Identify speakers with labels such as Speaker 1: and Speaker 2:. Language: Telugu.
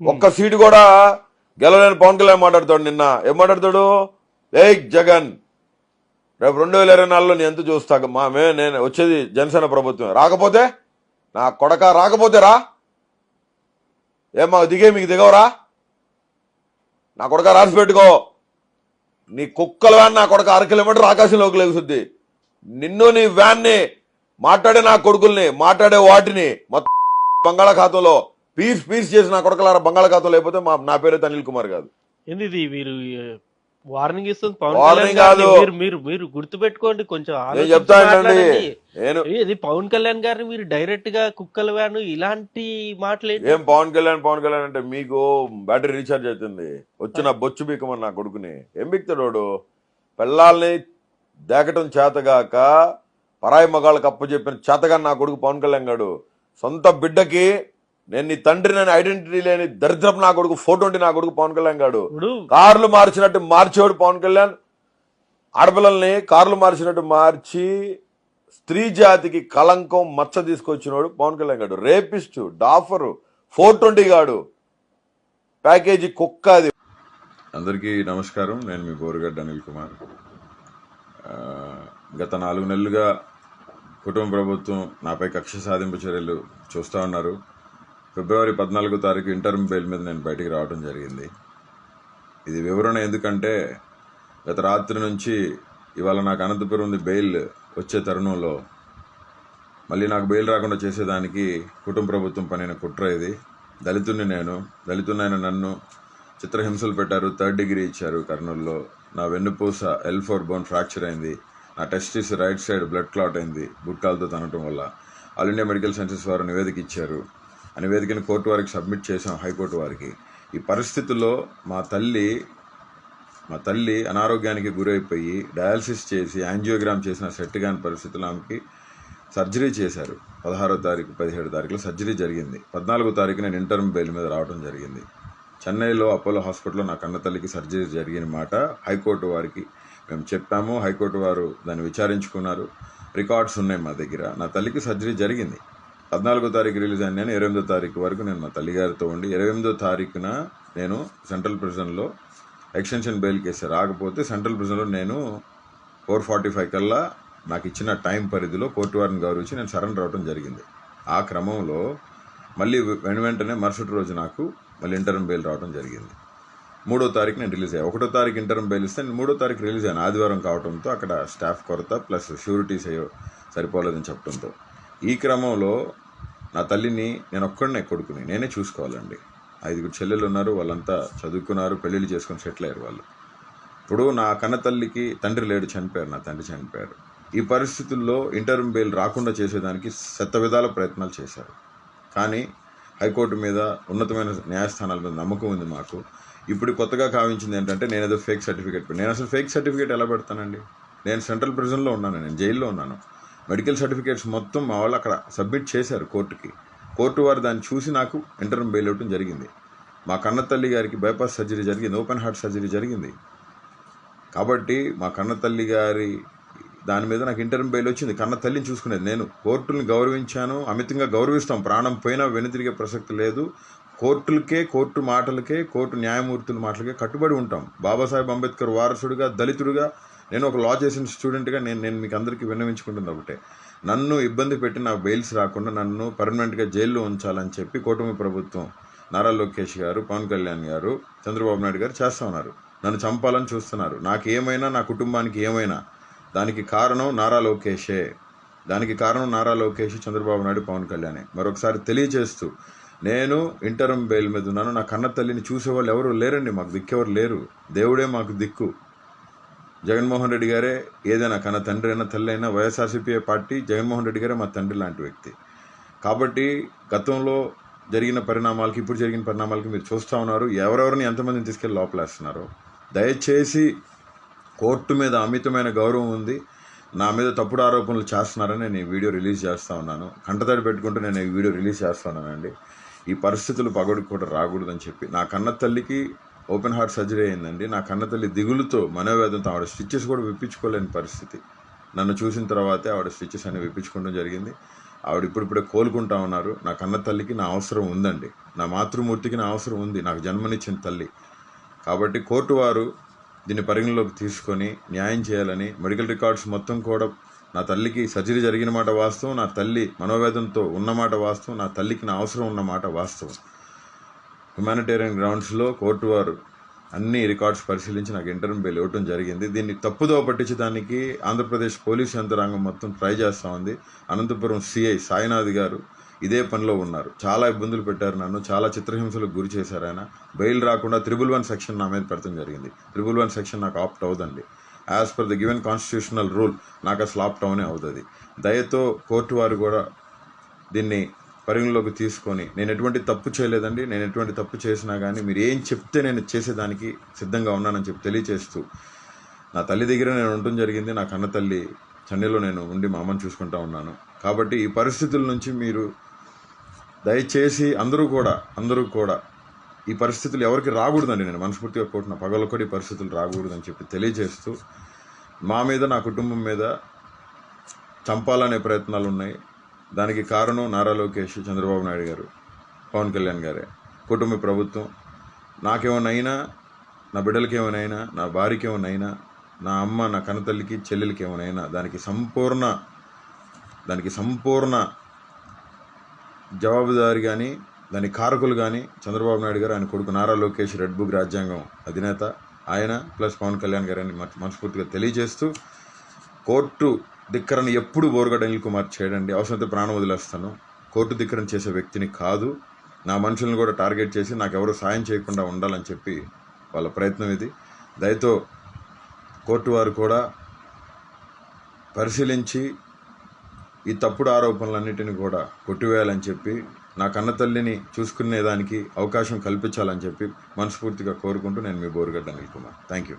Speaker 1: ఒక్క సీటు కూడా గెలవలేని పవన్ కళ్యాణ్ మాట్లాడతాడు నిన్న. ఏం మాట్లాడతాడు? ఏ జగన్ రేపు రెండు వేల ఇరవై నాలుగులో నేను ఎంత చూస్తా మా మే నేను వచ్చేది జనసేన ప్రభుత్వం రాకపోతే? నా కొడక రాకపోతే రా. ఏం మాకు దిగే మీకు దిగవరా? నా కొడక రాసి పెట్టుకో. నీ కుక్కల వ్యాన్ నా కొడక అర కిలోమీటర్ ఆకాశంలోకి లేగుస్తుంది నిన్ను నీ వ్యాన్ని మాట్లాడే నా కొడుకుల్ని మాట్లాడే వాటిని మొత్తం బంగాళాఖాతంలో పీస్ పీస్ చేసి నా కొడకలారా బంగాళాఖాతం లేకపోతే మా నా పేరు అనిల్ కుమార్ కాదు.
Speaker 2: ఇది మీరు వార్నింగ్ ఇస్తుంది పవన్
Speaker 1: కాదు.
Speaker 2: మీరు మీరు గుర్తుపెట్టుకోండి కొంచెం
Speaker 1: నేను
Speaker 2: ఆలోచించి
Speaker 1: చెప్తా ఏంటండి?
Speaker 2: మాట్లాడండి.
Speaker 1: నేను
Speaker 2: ఇది పవన్ కళ్యాణ్ గారిని మీరు డైరెక్ట్గా కుక్కల వ్యాను ఇలాంటి మాటలు?
Speaker 1: ఏం పవన్ కళ్యాణ్ పవన్ కళ్యాణ్ అంటే మీకు బ్యాటరీ రీఛార్జ్ అవుతుంది. వచ్చిన బొచ్చు బీకమని నా కొడుకుని. ఏం బిక్తాడు వాడు? పిల్లల్ని దేకటం చేతగాక పరాయి మగాళ్ళకి అప్పచెప్పిన చేతగా నా కొడుకు పవన్ కళ్యాణ్ గాడు. సొంత బిడ్డకి నేను నీ తండ్రి నేను ఐడెంటిటీ లేని దరిద్రపు నా కొడుకు ఫోటో ఉండి నా కొడుకు పవన్ కళ్యాణ్ గాడు. కార్లు మార్చినట్టు మార్చేవాడు పవన్ కళ్యాణ్. ఆడపిల్లల్ని కార్లు మార్చినట్టు మార్చి స్త్రీ జాతికి కళంకం మచ్చ తీసుకొచ్చినోడు పవన్ కళ్యాణ్ గాడు. రేపిస్టు డాఫరు ఫోర్ ట్వంటీ గాడు. ప్యాకేజీ కుక్క అది.
Speaker 3: అందరికీ నమస్కారం. నేను మీ బోరుగడ్డ అనిల్ కుమార్. గత నాలుగు నెలలుగా కుటుంబ ప్రభుత్వం నాపై కక్ష సాధింపు చర్యలు చూస్తూ ఉన్నారు. ఫిబ్రవరి పద్నాలుగో తారీఖు ఇంటర్మ్ బెయిల్ మీద నేను బయటికి రావడం జరిగింది. ఇది వివరణ ఎందుకంటే గత రాత్రి నుంచి ఇవాళ నాకు అనంతపురం ఉంది బెయిల్ వచ్చే తరుణంలో. మళ్ళీ నాకు బెయిల్ రాకుండా చేసేదానికి కుటుంబ ప్రభుత్వం పనిన కుట్ర ఇది. దళితుడిని నేను దళితున్నైన నన్ను చిత్రహింసలు పెట్టారు థర్డ్ డిగ్రీ ఇచ్చారు కర్నూలులో. నా వెన్నుపూస ఎల్ ఫోర్ బోన్ ఫ్రాక్చర్ అయింది. నా testis right side blood clot అయింది గుట్కాలతో తనటం వల్ల. ఆల్ ఇండియా మెడికల్ సైన్సెస్ వారు నివేదిక ఇచ్చారు. నివేదికను కోర్టు వారికి సబ్మిట్ చేశాం హైకోర్టు వారికి. ఈ పరిస్థితుల్లో మా తల్లి మా తల్లి అనారోగ్యానికి గురైపోయి డయాలసిస్ చేసి యాంజియోగ్రామ్ చేసిన సెట్ కాని పరిస్థితుల్లో ఆమెకి సర్జరీ చేశారు. పదహారో తారీఖు పదిహేడు తారీఖులో సర్జరీ జరిగింది. పద్నాలుగో తారీఖు నేను ఇంటర్మ్ బెయిల్ మీద రావడం జరిగింది. చెన్నైలో అపోలో హాస్పిటల్లో నా కన్న తల్లికి సర్జరీ జరిగిన మాట హైకోర్టు వారికి మేము చెప్పాము. హైకోర్టు వారు దాన్ని విచారించుకున్నారు. రికార్డ్స్ ఉన్నాయి మా దగ్గర. నా తల్లికి సర్జరీ జరిగింది. పద్నాలుగో తారీఖు రిలీజ్ అయిన నేను ఇరవై ఎనిమిదో తారీఖు వరకు నేను మా తల్లిగారితో ఉండి ఇరవై ఎనిమిదో తారీఖున నేను సెంట్రల్ ప్రిజన్లో ఎక్స్టెన్షన్ బెయిల్ కేసు రాకపోతే సెంట్రల్ ప్రిజన్లో నేను ఫోర్ ఫార్టీ ఫైవ్ కల్లా నాకు ఇచ్చిన టైం పరిధిలో కోర్టు వారిని గౌరవించి నేను సరెండర్ అవడం జరిగింది. ఆ క్రమంలో మళ్ళీ వెను వెంటనే మరుసటి రోజు నాకు మళ్ళీ ఇంటర్మ్ బెయిల్ రావడం జరిగింది. మూడో తారీఖు నేను రిలీజ్ అయ్యాను ఒకటో తారీఖు ఇంటర్మ్ బెయిల్ ఇస్తే నేను మూడో తారీఖు రిలీజ్ అయ్యాను ఆదివారం కావడంతో అక్కడ స్టాఫ్ కొరత ప్లస్ షూరిటీస్ అయ్యో సరిపోలేదని చెప్పడంతో ఈ క్రమంలో నా తల్లిని నేను ఒక్కడనే కొడుకుని. నేనే చూసుకోవాలండి. ఐదుగురు చెల్లెలు ఉన్నారు వాళ్ళంతా చదువుకున్నారు పెళ్ళిళ్ళు చేసుకొని సెటిల్ అయ్యారు వాళ్ళు. ఇప్పుడు నా కన్న తల్లికి తండ్రి లేడు చనిపోయారు నా తండ్రి చనిపోయారు. ఈ పరిస్థితుల్లో ఇంటర్మ్ బెయిల్ రాకుండా చేసేదానికి శత విధాల ప్రయత్నాలు చేశారు. కానీ హైకోర్టు మీద ఉన్నతమైన న్యాయస్థానాల మీద నమ్మకం ఉంది మాకు. ఇప్పుడు కొత్తగా కావించింది ఏంటంటే నేను ఏదో ఫేక్ సర్టిఫికేట్ నేను అసలు ఫేక్ సర్టిఫికేట్ ఎలా పెడతానండి? నేను సెంట్రల్ ప్రిజన్లో ఉన్నాను నేను జైల్లో ఉన్నాను. మెడికల్ సర్టిఫికేట్స్ మొత్తం మా వాళ్ళు అక్కడ సబ్మిట్ చేశారు కోర్టుకి. కోర్టు వారు దాన్ని చూసి నాకు ఇంటర్మ్ బెయిల్ ఇవ్వడం జరిగింది. మా కన్న తల్లి గారికి బైపాస్ సర్జరీ జరిగింది ఓపెన్ హార్ట్ సర్జరీ జరిగింది. కాబట్టి మా కన్న తల్లి గారి దాని మీద నాకు ఇంటర్మ్ బెయిల్ వచ్చింది. కన్న తల్లిని చూసుకునేది నేను. కోర్టుని గౌరవించాను అమితంగా గౌరవిస్తాం. ప్రాణం పోయినా వెనుతిరిగే ప్రసక్తి లేదు. కోర్టులకే కోర్టు మాటలకే కోర్టు న్యాయమూర్తుల మాటలకే కట్టుబడి ఉంటాం. బాబాసాహెబ్ అంబేద్కర్ వారసుడిగా దళితుడిగా నేను ఒక లా చేసిన స్టూడెంట్గా నేను నేను మీకు అందరికీ విన్నవించుకుంటుంది ఒకటే. నన్ను ఇబ్బంది పెట్టి నాకు బెయిల్స్ రాకుండా నన్ను పర్మనెంట్గా జైల్లో ఉంచాలని చెప్పి కూటమి ప్రభుత్వం నారా లోకేష్ గారు పవన్ కళ్యాణ్ గారు చంద్రబాబు నాయుడు గారు చేస్తా ఉన్నారు. నన్ను చంపాలని చూస్తున్నారు. నాకు ఏమైనా నా కుటుంబానికి ఏమైనా దానికి కారణం నారా లోకేషే. దానికి కారణం నారా లోకేష్ చంద్రబాబు నాయుడు పవన్ కళ్యాణే. మరొకసారి తెలియజేస్తూ నేను ఇంటరం బెయిల్ మీద ఉన్నాను. నా కన్న తల్లిని చూసేవాళ్ళు ఎవరు లేరండి. మాకు దిక్కెవరు లేరు. దేవుడే మాకు దిక్కు. జగన్మోహన్ రెడ్డి గారే ఏదైనా కన్న తండ్రి అయినా తల్లి అయినా వైఎస్ఆర్సీపీ పార్టీ జగన్మోహన్ రెడ్డి గారే మా తండ్రి లాంటి వ్యక్తి. కాబట్టి గతంలో జరిగిన పరిణామాలకి ఇప్పుడు జరిగిన పరిణామాలకి మీరు చూస్తూ ఉన్నారు. ఎవరెవరిని ఎంతమందిని తీసుకెళ్ళి లోపలేస్తున్నారు? దయచేసి కోర్టు మీద అమితమైన గౌరవం ఉంది. నా మీద తప్పుడు ఆరోపణలు చేస్తున్నారని నేను ఈ వీడియో రిలీజ్ చేస్తూ ఉన్నాను. కంటతడి పెట్టుకుంటూ నేను ఈ వీడియో రిలీజ్ చేస్తున్నానండి ఈ పరిస్థితులు పగడికి కూడా రాకూడదని చెప్పి నా కన్న తల్లికి ఓపెన్ హార్ట్ సర్జరీ అయిందండి. నా కన్న తల్లి దిగులుతో మనోవేదంతో ఆవిడ స్టిచ్చెస్ కూడా విప్పించుకోలేని పరిస్థితి. నన్ను చూసిన తర్వాతే ఆవిడ స్టిచ్చెస్ అన్ని విప్పించుకోవడం జరిగింది. ఆవిడ ఇప్పుడిప్పుడే కోలుకుంటా ఉన్నారు. నా కన్న తల్లికి నా అవసరం ఉందండి. నా మాతృమూర్తికి నా అవసరం ఉంది. నాకు జన్మనిచ్చిన తల్లి. కాబట్టి కోర్టు వారు దీన్ని పరిగణలోకి తీసుకొని న్యాయం చేయాలని మెడికల్ రికార్డ్స్ మొత్తం కూడా నా తల్లికి సర్జరీ జరిగిన మాట వాస్తవం. నా తల్లి మనోవేదంతో ఉన్నమాట వాస్తవం. నా తల్లికి నా అవసరం ఉన్నమాట వాస్తవం. హ్యుమానిటేరియన్ గ్రౌండ్స్లో కోర్టు వారు అన్ని రికార్డ్స్ పరిశీలించి నాకు ఇంటర్వ్యూ బెయిల్ ఇవ్వటం జరిగింది. దీన్ని తప్పుదో పట్టించడానికి ఆంధ్రప్రదేశ్ పోలీస్ యంత్రాంగం మొత్తం ట్రై చేస్తూ ఉంది. అనంతపురం సిఐ సాయినాథ్ గారు ఇదే పనిలో ఉన్నారు. చాలా ఇబ్బందులు పెట్టారు నన్ను. చాలా చిత్రహింసలకు గురి చేశారు ఆయన. బెయిల్ రాకుండా త్రిబుల్ వన్ సెక్షన్ నా మీద పెడతాం జరిగింది. త్రిబుల్ వన్ సెక్షన్ నాకు apt అవుదండి as per the given constitutional rule నాకు అసలు ఆప్ట్ అవునే అవుతుంది దయతో కోర్టు వారు కూడా దీన్ని పరిగణలోకి తీసుకొని నేను ఎటువంటి తప్పు చేయలేదండి నేను ఎటువంటి తప్పు చేసినా కానీ మీరు ఏం చెప్తే నేను చేసేదానికి సిద్ధంగా ఉన్నానని చెప్పి తెలియచేస్తూ నా తల్లి దగ్గర నేను ఉండటం జరిగింది నా కన్న తల్లి చెన్నైలో నేను ఉండి మా అమ్మని చూసుకుంటా ఉన్నాను. కాబట్టి ఈ పరిస్థితుల నుంచి మీరు దయచేసి అందరూ కూడా అందరూ కూడా ఈ పరిస్థితులు ఎవరికి రాకూడదండి. నేను మనస్ఫూర్తిగా కోరుతున్న పగలొక్కటి ఈ పరిస్థితులు రాకూడదని చెప్పి తెలియజేస్తూ మా మీద నా కుటుంబం మీద చంపాలనే ప్రయత్నాలు ఉన్నాయి. దానికి కారణం నారా లోకేష్ చంద్రబాబు నాయుడు గారు పవన్ కళ్యాణ్ గారే. కుటుంబ ప్రభుత్వం నాకేమైనా అయినా నా బిడ్డలకి ఏమైనా నా భార్యకి ఏమైనా అయినా నా అమ్మ నా కన్నతల్లికి చెల్లెలకి ఏమైనా దానికి సంపూర్ణ దానికి సంపూర్ణ జవాబుదారి కానీ దాని కారకులు కానీ చంద్రబాబు నాయుడు గారు ఆయన కొడుకు నారా లోకేష్ రెడ్ బుక్ రాజ్యాంగం అధినేత. ఆయన ప్లస్ పవన్ కళ్యాణ్ గారు అని మన- మనస్ఫూర్తిగా తెలియజేస్తూ కోర్టు ధిక్కరణ ఎప్పుడు బోరుగడ్డ అనిల్ కుమార్ చేయడండి. అవసరమైతే ప్రాణం వదిలేస్తాను. కోర్టు ధిక్కరణ చేసే వ్యక్తిని కాదు. నా మనుషులను కూడా టార్గెట్ చేసి నాకు ఎవరు సాయం చేయకుండా ఉండాలని చెప్పి వాళ్ళ ప్రయత్నం ఇది. దయతో కోర్టు వారు కూడా పరిశీలించి ఈ తప్పుడు ఆరోపణలన్నిటిని కూడా కొట్టివేయాలని చెప్పి నా కన్న తల్లిని చూసుకునేదానికి అవకాశం కల్పించాలని చెప్పి మనస్ఫూర్తిగా కోరుకుంటూ నేను మీ బోరుగడ్డ అనిల్ కుమార్. Thank you